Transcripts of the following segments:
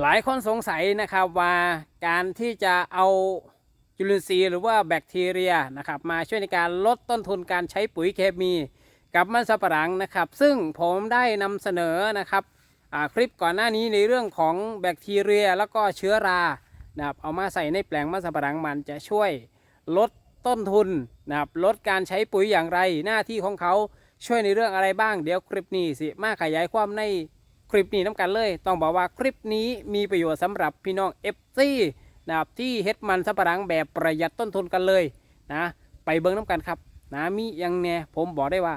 หลายคนสงสัยนะครับว่าการที่จะเอาจุลินทรีย์หรือว่าแบคทีเรียนะครับมาช่วยในการลดต้นทุนการใช้ปุ๋ยเคมีกับมันสำปะหลังนะครับ ซึ่งผมได้นำเสนอนะครับคลิปก่อนหน้านี้ในเรื่องของแบคทีเรียแล้วก็เชื้อรานะครับเอามาใส่ในแปลงมันสำปะหลังมันจะช่วยลดต้นทุนนะครับลดการใช้ปุ๋ยอย่างไรหน้าที่ของเขาช่วยในเรื่องอะไรบ้างเดี๋ยวคลิปนี้สิมาขยายความใน คลิปนี้น้ำกันเลย ต้องบอกว่าคลิปนี้มีประโยชน์สำหรับพี่น้อง FC นะครับที่เฮ็ดมันสับปะหลังแบบประหยัดต้นทุนกันเลยนะไปเบิ้งน้ำกันครับนะมีอยังแน่ผมบอกได้ว่า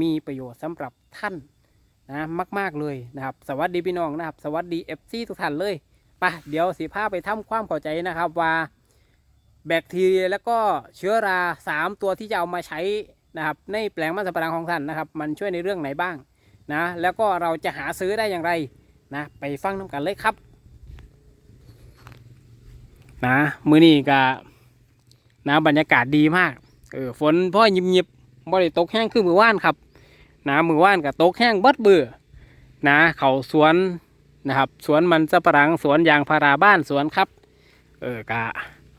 มีประโยชน์สำหรับท่านนะมาก ๆ เลยนะครับ สวัสดีพี่น้องนะครับ สวัสดี FC ทุกท่านเลยไปเดี๋ยวสีผ้าไปทำความเข้าใจนะครับว่าแบคทีเรียแล้วก็เชื้อรา 3 ตัวที่จะเอามาใช้นะครับในแปลงมันสับปะหลังของท่านนะครับ มันช่วยในเรื่องไหนบ้าง นะแล้วก็เราจะหาซื้อได้อย่างไรนะไปฟังน้ำกันเลยครับนะมือนี้ก็นะบรรยากาศดีมากเออฝนพ่อยิบยิบๆบ่ได้ตกแห้งคือมือว่านครับนะมือว่านกับตกแห้งเบิดเบื่อนะเขาสวนนะครับสวนมันสับปะหลังสวนยางพาราบ้านสวนครับเออกะ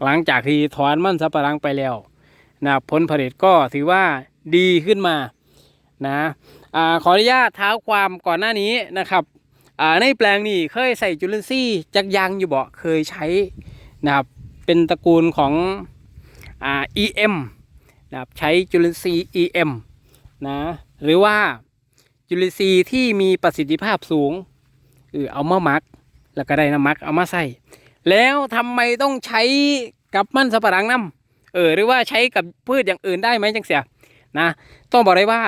หลังจากที่ถอนมันสับปะหลังไปแล้วนะผลผลิตก็ถือว่าดีขึ้นมานะ อาขออนุญาตเท้าความก่อนหน้านี้นะครับอ่าในแปลงนี้เคยใส่จุลินทรีย์จักยางอยู่บ่เคยใช้นะครับเป็นตระกูลของอ่า EM นะครับใช้จุลินทรีย์ EM นะหรือว่าจุลินทรีย์ที่มีประสิทธิภาพสูงเออเอามามัก แล้วก็ได้น้ำมักเอามาใส่ แล้วทำไมต้องใช้กับมันสับปะหลังน้ำเออหรือว่าใช้กับพืชอย่างอื่นได้ไหมจังเสียนะต้องบอกเลยว่า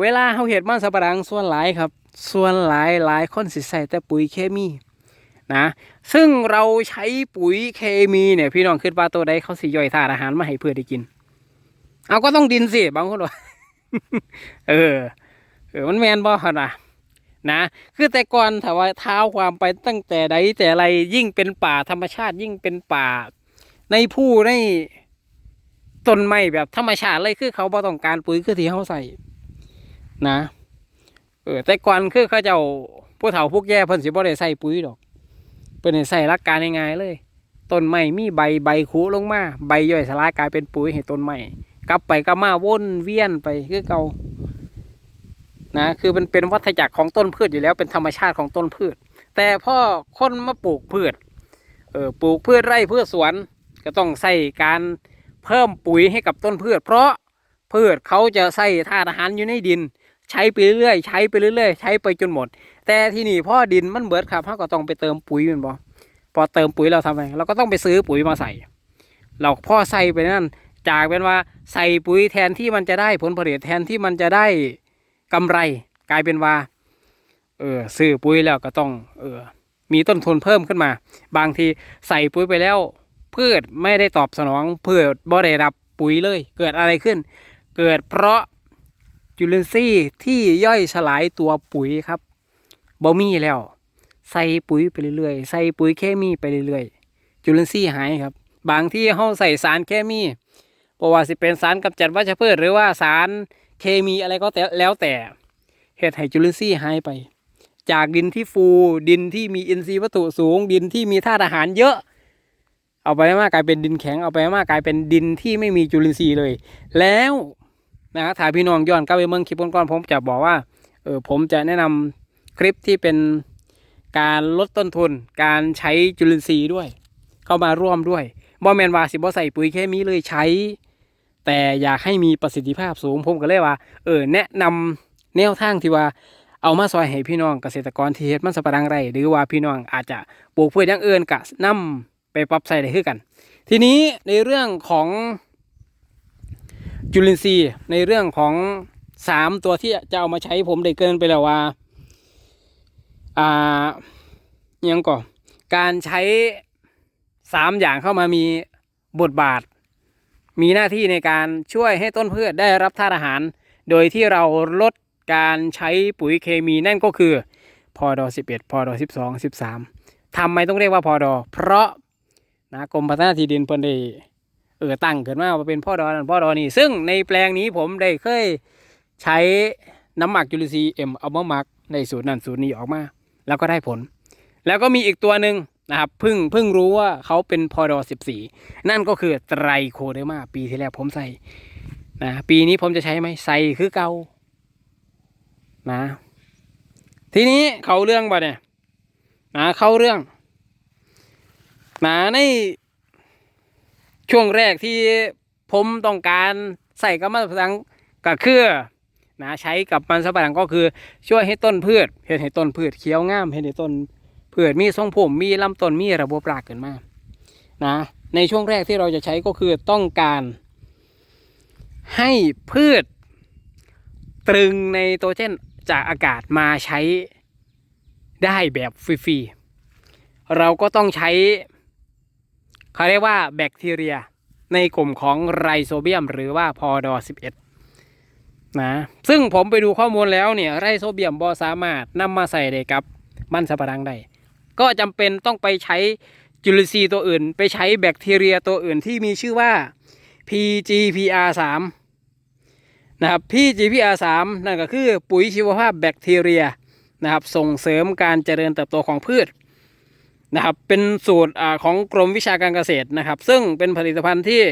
เวลาเขาเห็ดมันสับปะหลังส่วนหลายครับ ส่วนหลายหลายคนสิใส่แต่ปุ๋ยเคมีนะซึ่งเราใช้ปุ๋ยเคมีเนี่ยพี่น้องคิดว่าตัวใดเขาสิย่อยธาตุอาหารมาให้เพื่อได้กิน เอาก็ต้องดินสิบางคนว่าเออเออมันแมนบ่ขนาดนะคือแต่ก่อนถ้าว่าเท้าความไปตั้งแต่ใดแต่ไรยิ่งเป็นป่าธรรมชาติยิ่งเป็นป่า ในผู้ในต้นไม้แบบธรรมชาติเลยคือเขาบ่ต้องการปุ๋ยคือที่เขาใส่ นะเออแต่ก่อนคือเขาเจ้าผู้เฒ่าพวกแย่เพิ่นสิบ่ได้ใส่ปุ๋ยดอกเพิ่นให้ใส่หลักการง่ายๆเลยต้นไม้มีใบใบคูลงมาใบย่อยสลายกลายเป็นปุ๋ยให้ต้นไม้กลับไปกลับมาวนเวียนไปคือเก่านะคือมันเป็นวัฏจักรของต้นพืชอยู่แล้วเป็นธรรมชาติของต้นพืช แต่พ่อคนมาปลูกพืชเออปลูกพืชไร่พืชสวนก็ต้องใส่การเพิ่มปุ๋ยให้กับต้นพืช เพราะพืชเขาจะใส่ธาตุอาหารอยู่ในดิน ใช้ไปเรื่อยๆใช้ไปเรื่อยๆใช้ไปจนหมด แต่ที่นี่พ่อดินมันเบิดครับเขาก็ต้องไปเติมปุ๋ยแมันบอพอเติมปุ๋ยเราทำไงเราก็ต้องไปซื้อปุ๋ยมาใส่ เราพ่อใส่ไปนั่นจากเป็นว่าใส่ปุ๋ยแทนที่มันจะได้ผลผลิตแทนที่มันจะได้กำไร กลายเป็นว่าเออซื้อปุ๋ยแล้วก็ต้องเออมีต้นทุนเพิ่มขึ้นมา บางทีใส่ปุ๋ยไปแล้ว พืชไม่ได้ตอบสนองพืชบ่ได้รับปุ๋ยเลย เกิดอะไรขึ้น เกิดเพราะ จุลินทรีย์ที่ย่อยสลายตัวปุ๋ยครับบ่มีแล้ว ใส่ปุ๋ยไปเรื่อยๆ ใส่ปุ๋ยเคมีไปเรื่อยๆ จุลินทรีย์หายครับ บางที่เฮาใส่สารเคมีเพราะว่าสิเป็นสารกำจัดวัชพืชหรือว่าสารเคมีอะไรก็แต่แล้วแต่เหตุให้จุลินทรีย์หายไป จากดินที่ฟูดินที่มีอินทรีย์วัตถุสูง ดินที่มีธาตุอาหารเยอะ เอาไปมากกลายเป็นดินแข็งเอาไปมากกลายเป็นดินที่ไม่มีจุลินทรีย์เลย แล้ว นะครับถ้าพี่น้องย้อนกลับไปเมืองคลิปก่อนๆผมจะบอกว่าเออผมจะแนะนำคลิปที่เป็นการลดต้นทุน การใช้จุลินทรีย์ด้วย เข้ามาร่วมด้วยบ่แมนว่าสิบ่ใส่ปุ๋ยเคมีเลยใช้ แต่อยากให้มีประสิทธิภาพสูงผมก็เลยว่าเออแนะนำแนวทางที่ว่าเอามาซอยให้พี่น้องเกษตรกรที่เฮ็ดมันสำปะหลังไรหรือว่าพี่น้องอาจจะปลูกพืชอย่างอื่นก็นำไปปรับใส่ได้คือกัน ทีนี้ในเรื่องของ จุลินทรีย์ในเรื่องของสามตัวที่จะเอามาใช้ผมได้เกินไปแล้วว่า อ่ายังก่อนการใช้สามอย่างเข้ามามีบทบาท มีหน้าที่ในการช่วยให้ต้นพืชได้รับธาตุอาหาร โดยที่เราลดการใช้ปุ๋ยเคมีนั่นก็คือพอดอ11พอดอ12 13ทำไมต้องเรียกว่าพอดอเพราะนะกรมพัฒนาที่ดินเพิ่นได้ เออตั้งขึ้นมาว่าเป็นพ่อดอนั่นพ่อดอนี่ซึ่งในแปลงนี้ผมได้เคยใช้น้ำหมักจุลินทรีย์เอ็มเอามาหมักในสูตรนั้นสูตรนี้ออกมา แล้วก็ได้ผล แล้วก็มีอีกตัวหนึ่งนะครับเพิ่งเพิ่งรู้ว่าเขาเป็นพอดอ14 นั่นก็คือไตรโคเดอร์มา ปีที่แล้วผมใส่นะปีนี้ผมจะใช้ไหมใส่คือเกานะ ทีนี้เขาเรื่องบ่เนี่ยนะเข้าเรื่องนะใน ช่วงแรกที่ผมต้องการใส่กับมันสำปะหลังก็คือนะใช้กับมันสำปะหลังก็คือช่วยให้ต้นพืชเห็นให้ต้นพืชเขียวงามเห็นให้ต้นพืชมีทรงผมมีลำต้นมีระบบรากเกินมานะในช่วงแรกที่เราจะใช้ก็คือต้องการ ให้พืช ตรึงในโตรเจนจากอากาศมาใช้ได้แบบฟรีๆเราก็ต้องใช้ เขาเรียกว่าแบคทีเรีย ในกลุ่มของไรโซเบียม หรือว่าพอดอ11นะซึ่งผมไปดูข้อมูลแล้วเนี่ยไรโซเบียมบอสามารถนำมาใส่ได้กับมันสับปะรังได้ก็จำเป็นต้องไปใช้จุลินทรีย์ตัวอื่น ไปใช้แบคทีเรียตัวอื่นที่มีชื่อว่า PGPR 3 นะครับ PGPR 3 นั่นก็คือปุ๋ยชีวภาพแบคทีเรียนะครับส่งเสริมการเจริญเติบโตของพืช นะครับ เป็นสูตรอของกรมวิชาการเกษตรนะครับ ซึ่งเป็นผลิตภัณฑ์ที่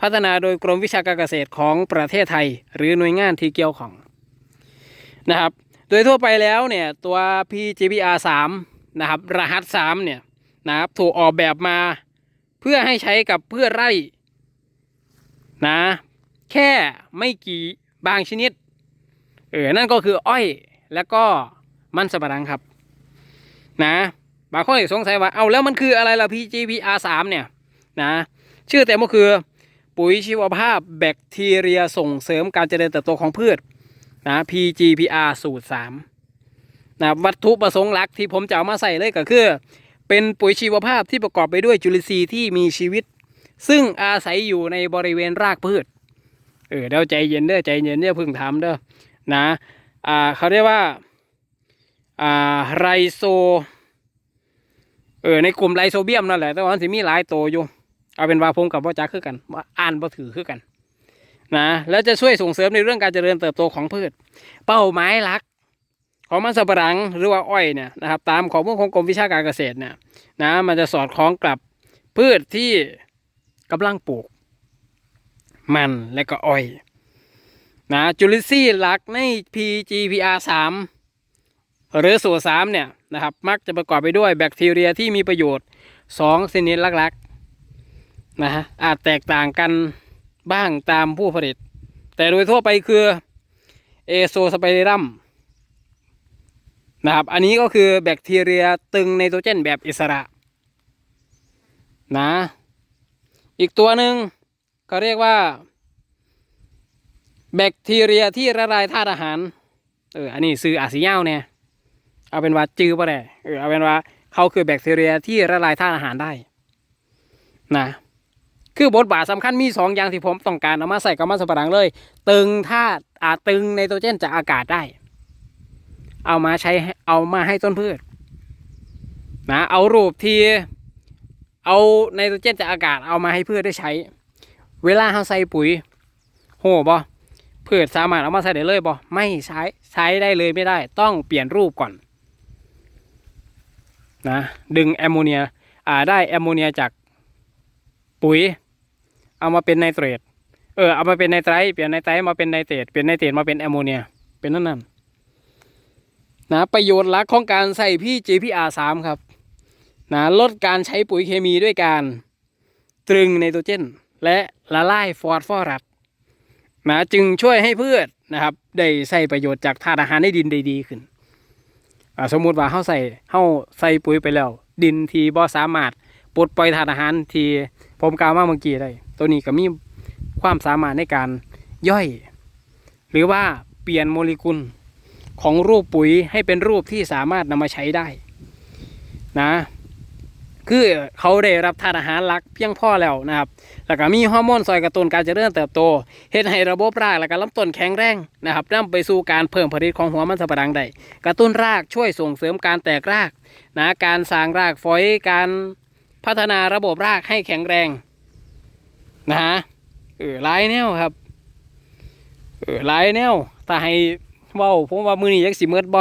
พัฒนาโดยกรมวิชาการเกษตรของประเทศไทย หรือหน่วยงานที่เกี่ยวของนะครับ โดยทั่วไปแล้วเนี่ยตัว PGPR 3นะครับรหัส3เนี่ยนะครับถูกออกแบบมาเพื่อให้ใช้กับเพืชไร่นะแค่ไม่กี่บางชนิดเออนั่นก็คืออ้อยแล้วก็มันสำปะหลังครับ นะ บางคนอาจสงสัยว่าเอาแล้วมันคืออะไรล่ะ PGPR 3 เนี่ยนะชื่อเต็มก็คือปุ๋ยชีวภาพแบคทีเรียส่งเสริมการเจริญเติบโตของพืชนะ PGPR สูตร3นะวัตถุประสงค์หลักที่ผมจะเอามาใส่เลยก็คือ เป็นปุ๋ยชีวภาพที่ประกอบไปด้วยจุลินทรีย์ที่มีชีวิต ซึ่งอาศัยอยู่ในบริเวณรากพืชเออเดี๋ยวใจเย็นเด้อใจเย็นเด้อพึ่งทำเด้อนะอ่าเขาเรียกว่าอ่าไรโซ เออในกลุ่มไรโซเบียมนั่นแหละแต่ว่ามันสิมีหลายตัวอยู่ เอาเป็นว่าผมกับว่าจักคือกันว่าอ่านบ่ถือคือกันนะแล้วจะช่วยส่งเสริมในเรื่องการเจริญเติบโตของพืช เป้าหมายหลัก ของมันสับปะหลังหรือว่าอ้อยเนี่ยนะครับ ตามข้อมูลของกรมวิชาการเกษตรเนี่ยนะมันจะสอดคล้องกับพืชที่กำลังปลูก มันและก็อ้อยนะจุลินทรีย์หลักใน PGPR 3หรือสูตร3เนี่ย นะครับ มักจะประกอบไปด้วยแบคทีเรียที่มีประโยชน์ 2 ชนิดหลักๆนะฮะอาจแตกต่างกันบ้างตามผู้ผลิต แต่โดยทั่วไปคือเอโซสไปเรัมนะครับ อันนี้ก็คือแบคทีเรียตึงไนโตรเจนแบบอิสระนะ อีกตัวหนึ่งก็เรียกว่า แบคทีเรียที่ละลายธาตุอาหาร เออ อันนี้ซื้ออาซิยาวเนี่ย เอาเป็นว่าจื้อป่ะเนี่ยเออเอาเป็นว่าเขาคือแบคทีเรียที่ละลายธาตุอาหารได้นะคือบทบาทสำคัญมีสองอย่างที่ผมต้องการเอามาใส่กับมันสำปะหลังเลย ตึงธาตุอาตึงไนโตรเจนจากอากาศได้ เอามาใช้เอามาให้ต้นพืชนะเอารูปที่เอาไนโตรเจนจากอากาศเอามาให้พืชได้ใช้ เวลาเราใส่ปุ๋ย โหบ่พืชสามารถเอามาใส่ได้เลยบ่ไม่ใช้ใช้ได้เลยไม่ได้ ต้องเปลี่ยนรูปก่อน นะดึงแอมโมเนียอ่าได้แอมโมเนียจากปุ๋ย เอามาเป็นไนเตรตเออเอามาเป็นไนไตรท์เปลี่ยนไนไตรท์มาเป็นไนเตรตเปลี่ยนไนเตรตมาเป็นแอมโมเนียเป็นนั่นนั่นนะประโยชน์หลักของการใส่พี่ GPR 3 ครับนะลดการใช้ปุ๋ยเคมีด้วยการตรึงไนโตรเจน และละลายฟอสฟอรัสนะจึงช่วยให้พืชนะครับ ได้ใส่ประโยชน์จากธาตุอาหารในดินได้ดีขึ้น สมมุติว่าเฮาใส่เฮาใส่ปุ๋ยไปแล้ว ดินที่บ่สามารถปลดปล่อยธาตุอาหารที่ผมกล่าวมาเมื่อกี้ได้ ตัวนี้ก็มีความสามารถในการย่อย หรือว่าเปลี่ยนโมเลกุลของรูปปุ๋ยให้เป็นรูปที่สามารถนำมาใช้ได้นะ คือเขาได้รับธาตุอาหารหลักเพียงพอแล้วนะครับ แล้วก็มีฮอร์โมนซอยกระตุ้นการเจริญเติบโตเฮ็ดให้ระบบรากและก็ลำต้นแข็งแรงนะครับนำไปสู่การเพิ่มผลิตของหัวมันสำปะหลังได้กระตุ้นรากช่วยส่งเสริมการแตกรากนะการสร้างรากฝอยการพัฒนาระบบรากให้แข็งแรงนะฮะเออหลายแนวครับเออหลายแนวถ้าให้เว้าผมว่ามือนี้ยักสิเมิดบ่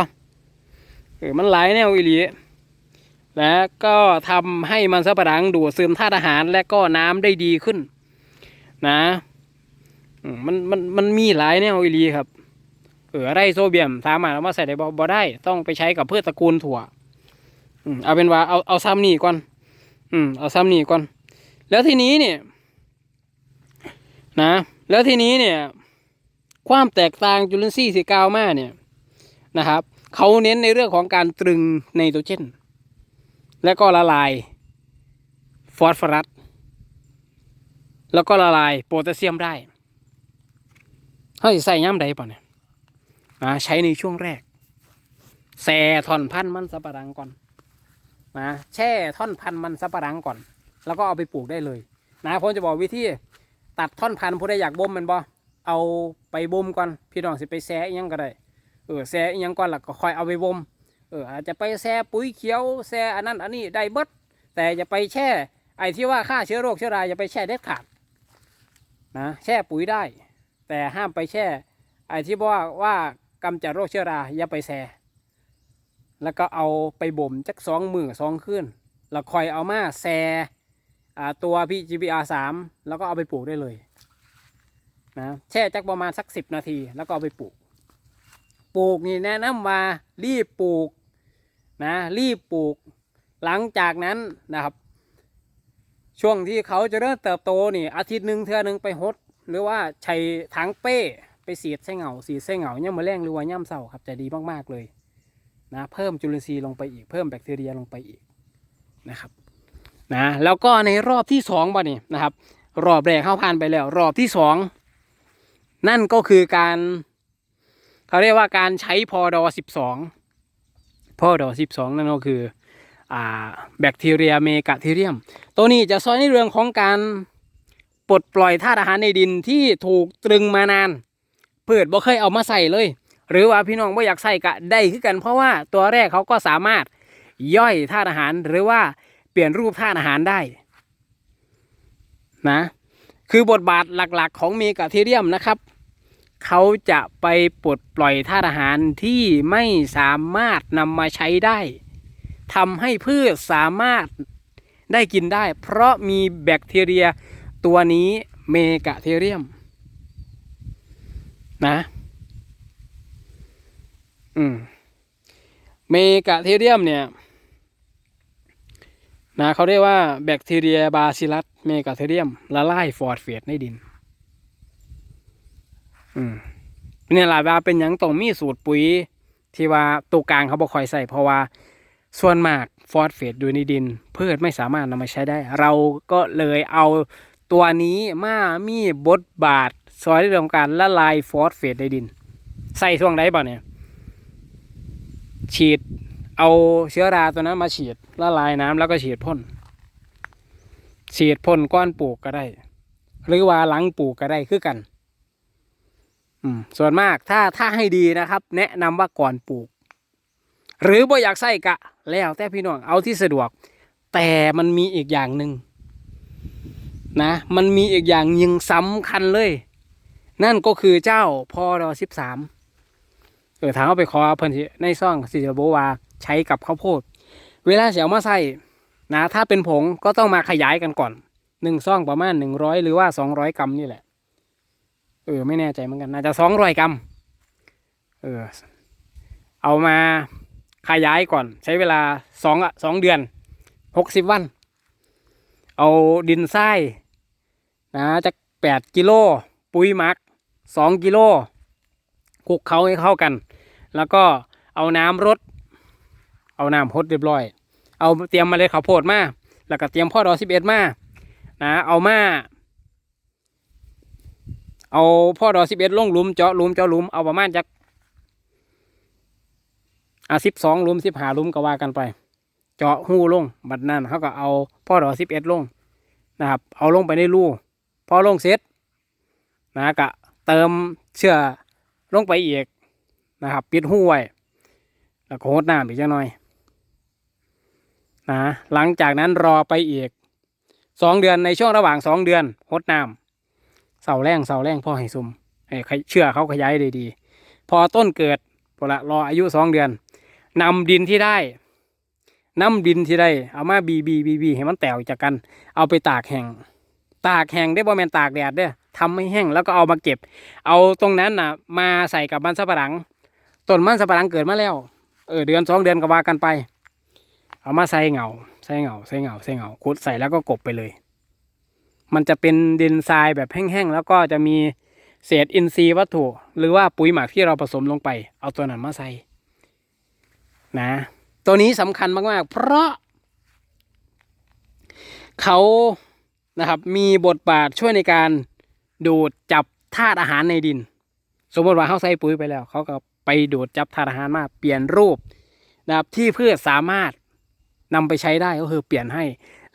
เออมันหลายแนวอีหลี และก็ทำให้มันสำปะหลังดูดซึมธาตุอาหารและก็น้ำได้ดีขึ้น นะมันมันมันมีหลายแนวอีหลีครับเออไรโซเบียมสามารถเอามาใส่ได้บ่บได้ ต้องไปใช้กับพืชตระกูลถั่วเอาเป็นว่าเอาเอาซ้ำนี่ก่อน อืม เอาซ้ำนี่ก่อน แล้วทีนี้เนี่ย นะ แล้วทีนี้เนี่ย ความแตกต่างจุลินทรีย์สีกาวมาเนี่ยนะครับ เขาเน้นในเรื่องของการตรึงไนโตรเจน และก็ละลายฟอสฟอรัสแล้วก็ละลายโพแทสเซียมได้เฮ้ยใส่ย่ำใดป่ะเนี่ยนะใช้ในช่วงแรกแส่ท่อนพันธุ์มันสับปะรังก่อนนะแช่ท่อนพันธุ์มันสับปะรังก่อน แล้วก็เอาไปปลูกได้เลย นะผมจะบอกวิธีตัดท่อนพันธุ์ผู้ใดอยากบ่มมันบ่เอาไปบ่มก่อน พี่น้องสิไปแซ่ยังก็ได้เออแซ่ยังก่อนแล้วก็ค่อยเอาไปบ่ม เอออาจจะไปแซ่ปุ๋ยเขียวแซ่อันนั้นอันนี้ได้เบิดแต่อย่าไปแช่ ไอ้ที่ว่าฆ่าเชื้อโรคเชื้อราอย่าไปแช่เด็ดขาดนะแช่ปุ๋ยได้ แต่ห้ามไปแช่ ไอ้ที่ว่าว่ากำจัดโรคเชื้อราอย่าไปแช่แล้วก็เอาไปบ่มจักสองมือสองคืนแล้วคอยเอามาแซ่ตัวพี่ GBR สามแล้วก็เอาไปปลูกได้เลยนะแช่จักประมาณสักสิบนาที แล้วก็เอาไปปลูก ปลูกนี่แนะนำว่ารีบปลูก นะรีบปลูกหลังจากนั้นนะครับ ช่วงที่เขาจะเริ่มเติบโตนี่อาทิตย์หนึ่งเทื่อหนึ่งไปหดหรือว่าใช้ถังเป้ไปสีดใส่เหงาสีดใส่เหงาย่ำมะแรงหรือว่าย่ำเศร้าครับจะดีมากๆเลยนะเพิ่มจุลินทรีย์ลงไปอีกเพิ่มแบคทีเรียลงไปอีกนะครับนะแล้วก็ในรอบที่สองบ่นี่นะครับ รอบแรกเข้าผ่านไปแล้ว รอบที่สองนั่นก็คือการเขาเรียกว่าการใช้พอดอสิบสอง พอดอสิบสองนั่นก็คืออ่าแบคทีเรียเมกะทีเรียม ตัวนี้จะซอยในเรื่องของการปลดปล่อยธาตุอาหารในดินที่ถูกตรึงมานานเพื่อบ่เคยเอามาใส่เลย หรือว่าพี่น้องไม่อยากใส่กะได้คือกัน เพราะว่าตัวแรกเขาก็สามารถย่อยธาตุอาหารหรือว่าเปลี่ยนรูปธาตุอาหารได้นะคือบทบาทหลักๆ ของเมกะทีเรียมนะครับ เขาจะไปปลดปล่อยธาตุอาหารที่ไม่สามารถนำมาใช้ได้ทำให้พืชสามารถได้กินได้ เพราะมีแบคทีเรียตัวนี้เมกะเทเรียม นะอืมเมกะเทเรียมเนี่ยนะเขาเรียกว่าแบคทีเรียบาซิลัสเมกะเทเรียมละลายฟอสเฟตในดิน อืมเนี่ยหลายว่าเป็นหยังต้องมีสูตรปุ๋ย ที่ว่าตัวกลางเขาบอกคอยใส่เพราะว่า ส่วนมากฟอสเฟตอยู่ในดิน พืชไม่สามารถนำมาใช้ได้ เราก็เลยเอาตัวนี้มามีบทบาทซอยในเรื่องของการละลายฟอสเฟตในดิน ใส่ช่วงใดบ่เนี่ย ฉีดเอาเชื้อราตัวนั้นมาฉีดละลายน้ำแล้วก็ฉีดพ่น ฉีดพ่นก้อนปลูกก็ได้ หรือว่าหลังปลูกก็ได้คือกัน อืมส่วนมากถ้าถ้าให้ดีนะครับ แนะนำว่าก่อนปลูก หรือบ่อยากใส่กะ แล้วแต่พี่น้องเอาที่สะดวก แต่มันมีอีกอย่างหนึ่งนะ มันมีอีกอย่างยิงสำคัญเลย นั่นก็คือเจ้าพอรอสิบสามเออถามเอาไปขอเพิ่นในซ่องสิจะบอกว่าใช้กับข้าวโพด เวลาเสียวมาใส่นะถ้าเป็นผงก็ต้องมาขยายกันก่อนหนึ่งซ่องประมาณหนึ่งร้อยหรือว่าสองร้อยกรัมนี่แหละ เออไม่แน่ใจเหมือนกันน่าจะสองร้อยกรัมเออเอามาขยายก่อน ใช้เวลาสองอะสองเดือนหกสิบวัน เอาดินทรายนะจะแปดกิโลปุ๋ยหมักสองกิโลคลุกเขาให้เข้ากัน แล้วก็เอาน้ำรด เอาน้ำพดเรียบร้อย เอาเตรียมมาเลยข้าวโพดมา แล้วก็เตรียมพ่อดอสิบเอ็ดมา นะ เอามา เอาพ่อดอสิบเอ็ดลงหลุมเจาะหลุมเจาะหลุมเอาประมาณจากอะสิบสองหลุมสิบห้าหลุมก็ว่ากันไป เจาะหูลงบัดนั้นเขาก็เอาพ่อดอสิบเอ็ดลงนะครับ เอาลงไปในรูพอลงเสร็จนะก็เติมเชื่อลงไปอีกนะครับ ปิดหูไว้แล้วก็หดน้ำอีกจังหน่อยนะหลังจากนั้นรอไปอีกสองเดือนในช่วงระหว่างสองเดือนโหดน้ำ เสาแรงเสาแรงพ่อให้ซุมให้ขยเชื่อเขาขยายได้ดี พอต้นเกิดพอละรออายุสองเดือนนำดินที่ได้น้ำดินที่ได้ เอามาบีบีบีบีให้มันแตกจากกัน เอาไปตากแห้งตากแห้งได้บ่แมนตากแดดเด้อทำให้แห้งแล้วก็เอามาเก็บ เอาตรงนั้นน่ะ มาใส่กับมันสับปะหลังต้นมันสับปะหลังเกิดมาแล้วเออเดือนสองเดือนก็ว่ากันไป เอามาใส่เหงาใส่เหงาใส่เหงาใส่เหงาขุดใส่แล้วก็กบไปเลย มันจะเป็นดินทรายแบบแห้งๆแล้วก็จะมีเศษอินทรีย์วัตถุ หรือว่าปุ๋ยหมักที่เราผสมลงไป เอาตัวนั้นมาใส่นะ ตัวนี้สำคัญมากๆ เพราะ เขานะครับมีบทบาทช่วยในการดูดจับธาตุอาหารในดิน สมมติว่าเขาใส่ปุ๋ยไปแล้ว เขาก็ไปดูดจับธาตุอาหารมาเปลี่ยนรูปนะครับที่พืชสามารถนำไปใช้ได้ก็คือเปลี่ยนให้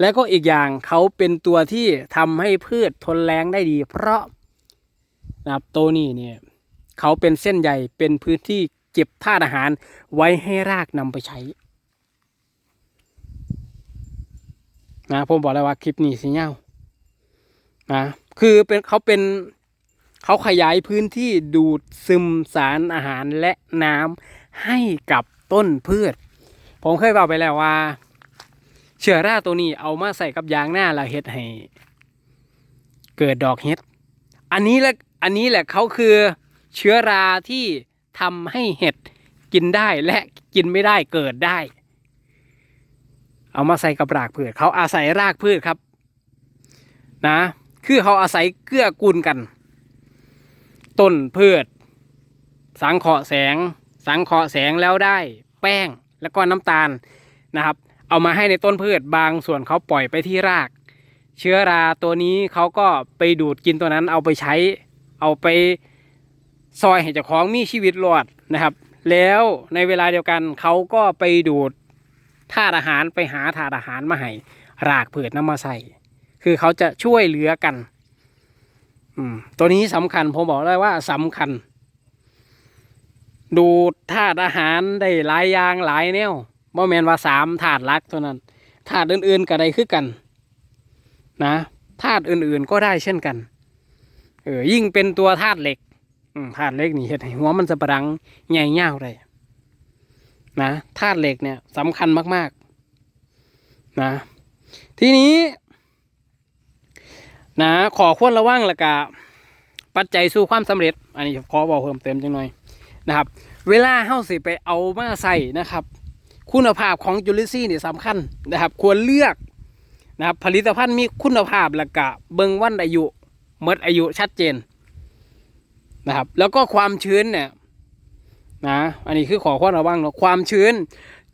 แล้วก็อีกอย่างเขาเป็นตัวที่ทำให้พืชทนแรงได้ดี เพราะนะครับตัวนี้เนี่ยเขาเป็นเส้นใหญ่เป็นพื้นที่เก็บธาตุอาหารไว้ให้รากนำไปใช้นะผมบอกแล้วว่าคลิปนี้สิเงานะคือเป็นเขาเป็นเขาขยายพื้นที่ดูดซึมสารอาหารและน้ำให้กับต้นพืช ผมเคยบอกไปแล้วว่า เชื้อราตัวนี้เอามาใส่กับยางหน้าและเฮ็ดให้ เกิดดอกเฮ็ด อันนี้แหละอันนี้แหละเขาคือเชื้อราที่ทำให้เห็ดกินได้และกินไม่ได้เกิดได้ เอามาใส่กับรากพืชเขาอาศัยรากพืชครับ นะ คือเขาอาศัยเกื้อกูลกัน ต้นพืช สังเคราะห์แสง สังเคราะห์แสงแล้วได้ แป้งแล้วก็น้ำตาลนะครับ เอามาให้ในต้นพืชบางส่วนเขาปล่อยไปที่ราก เชื้อราตัวนี้เขาก็ไปดูดกินตัวนั้นเอาไปใช้ เอาไปซอยให้เจ้าของมีชีวิตรอดนะครับ แล้วในเวลาเดียวกันเขาก็ไปดูดธาตุอาหารไปหาธาตุอาหารมาให้รากพืชนำมาใส่คือเขาจะช่วยเหลือกัน อืม ตัวนี้สำคัญผมบอกเลยว่าสำคัญ ดูดธาตุอาหารได้หลายอย่างหลายแนว บ่แมนว่าสามธาตุลักเท่านั้นธาตุอื่นๆก็ได้คือกัน นะธาตุอื่นๆก็ได้เช่นกัน เออยิ่งเป็นตัวธาตุเหล็กธาตุเหล็กนี่เห็ดให้หัวมันสะปรังใหญ่เง่าได้นะธาตุเหล็กเนี่ยสำคัญมากๆ นะ ทีนี้ นะขอควรระวังละกะปัจจัยสู่ความสำเร็จ อันนี้ขอบอกเพิ่มเติมจังหน่อยนะครับ เวลาเฮาสิไปเอามาใส่นะครับ คุณภาพของจุลินทรีย์นี่สำคัญนะครับ ควรเลือกนะครับผลิตภัณฑ์มีคุณภาพและกะเบิ่งวันอายุหมดอายุชัดเจนนะครับ แล้วก็ความชื้นเนี่ยนะอันนี้คือขอความระวังเนาะความชื้น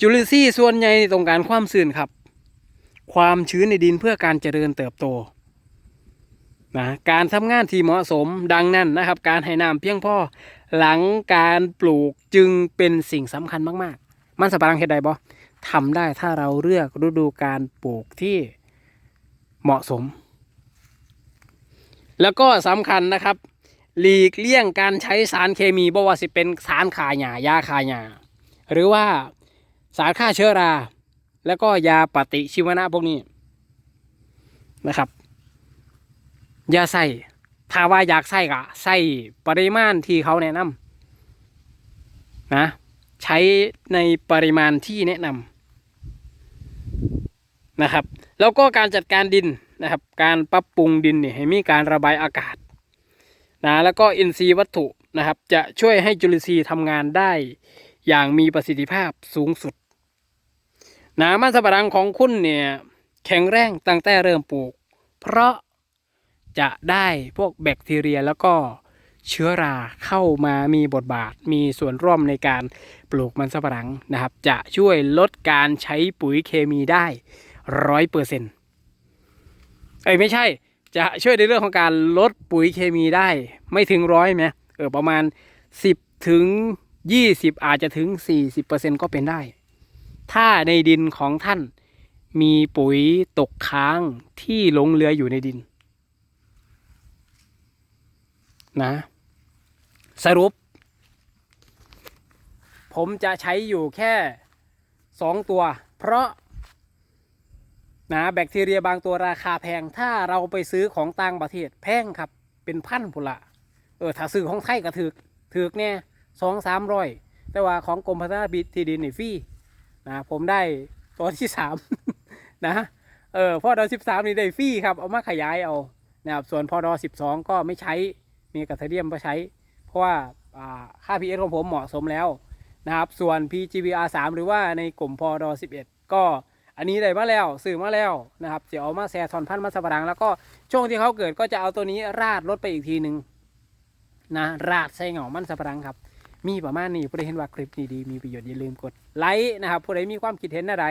จุลินทรีย์ส่วนใหญ่ตรงการความชื้นครับ ความชื้นในดินเพื่อการเจริญเติบโตนะการทำงานที่เหมาะสมดังนั้นนะครับ การให้น้ำเพียงพอหลังการปลูกจึงเป็นสิ่งสำคัญมาก มันสปะรังเฮ็ดได้บ่ทำได้ถ้าเราเลือกฤดูการปลูกที่เหมาะสม แล้วก็สำคัญนะครับ หลีกเลี่ยงการใช้สารเคมีบ่ว่าสิเป็นสารขาหญ้ายาขาหญ้าหรือว่าสารฆ่าเชื้อรา แล้วก็ยาปฏิชีวนะพวกนี้นะครับยาใส่ถ้าว่าอยากใส่ก็ใส่ปริมาณที่เขาแนะนำนะ ใช้ในปริมาณที่แนะนำนะครับ แล้วก็การจัดการดินนะครับ การปรับปรุงดินเนี่ยให้มีการระบายอากาศนะแล้วก็อินทรีย์วัตถุนะครับ จะช่วยให้จุลินทรีย์ทำงานได้อย่างมีประสิทธิภาพสูงสุดนะมันสำปะหลังของคุณเนี่ยแข็งแรงตั้งแต่เริ่มปลูก เพราะจะได้พวกแบคทีเรียแล้วก็ เชื้อราเข้ามามีบทบาท มีส่วนร่วมในการปลูกมันสำปะหลังนะครับ จะช่วยลดการใช้ปุ๋ยเคมีได้ร้อยเปอร์เซ็นต์เอ้ยไม่ใช่จะช่วยในเรื่องของการลดปุ๋ยเคมีได้ ไม่ถึงร้อยไหมเออประมาณ 10 ถึง 20 อาจจะถึง 40%ก็เป็นได้ ถ้าในดินของท่านมีปุ๋ยตกค้างที่หลงเหลืออยู่ในดิน นะ สรุป ผมจะใช้อยู่แค่สองตัว เพราะนะแบคทีเรียบางตัวราคาแพง ถ้าเราไปซื้อของต่างประเทศแพงครับ เป็นพันพุละเออถ้าซื้อของไทยก็ถือถือเนี่ยสองสามร้อยแต่ว่าของกรมพัฒนาที่ดินนี่ฟรีนะผมได้ตตัวที่สามนะเออพอดอสิบสามนี่ได้ฟรีครับ เอามาขยายเอานะครับส่วนพอดอสิบสองก็ไม่ใช้มีกระเทียมมาใช้ เพราะว่าอ่าค่า PS ของผมเหมาะสมแล้วนะครับ ส่วน PGBR 3 หรือว่าในกลุ่มพอดอ11 ก็อันนี้ได้มาแล้วสื่อมาแล้วนะครับจะเอามาแซ่ทอนพันธุ์มาสปรัง แล้วก็ช่วงที่เขาเกิดก็จะเอาตัวนี้ราดรถไปอีกทีหนึ่งนะราดใส่เหงามันสปรังครับ มีประมาณนี้ผู้ใดเห็นว่าคลิปนี้ดีมีประโยชน์อย่าลืมกดไลค์นะครับผู้ใดมีความคิดเห็นอะไร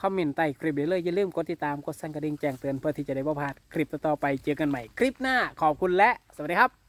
คอมเมนต์ใต้คลิปได้เลยอย่าลืมกดติดตามกดสั่นกระดิ่งแจ้งเตือนเพื่อที่จะได้ไม่พลาดคลิปต่อไปเจอกันใหม่คลิปหน้าขอบคุณและสวัสดีครับ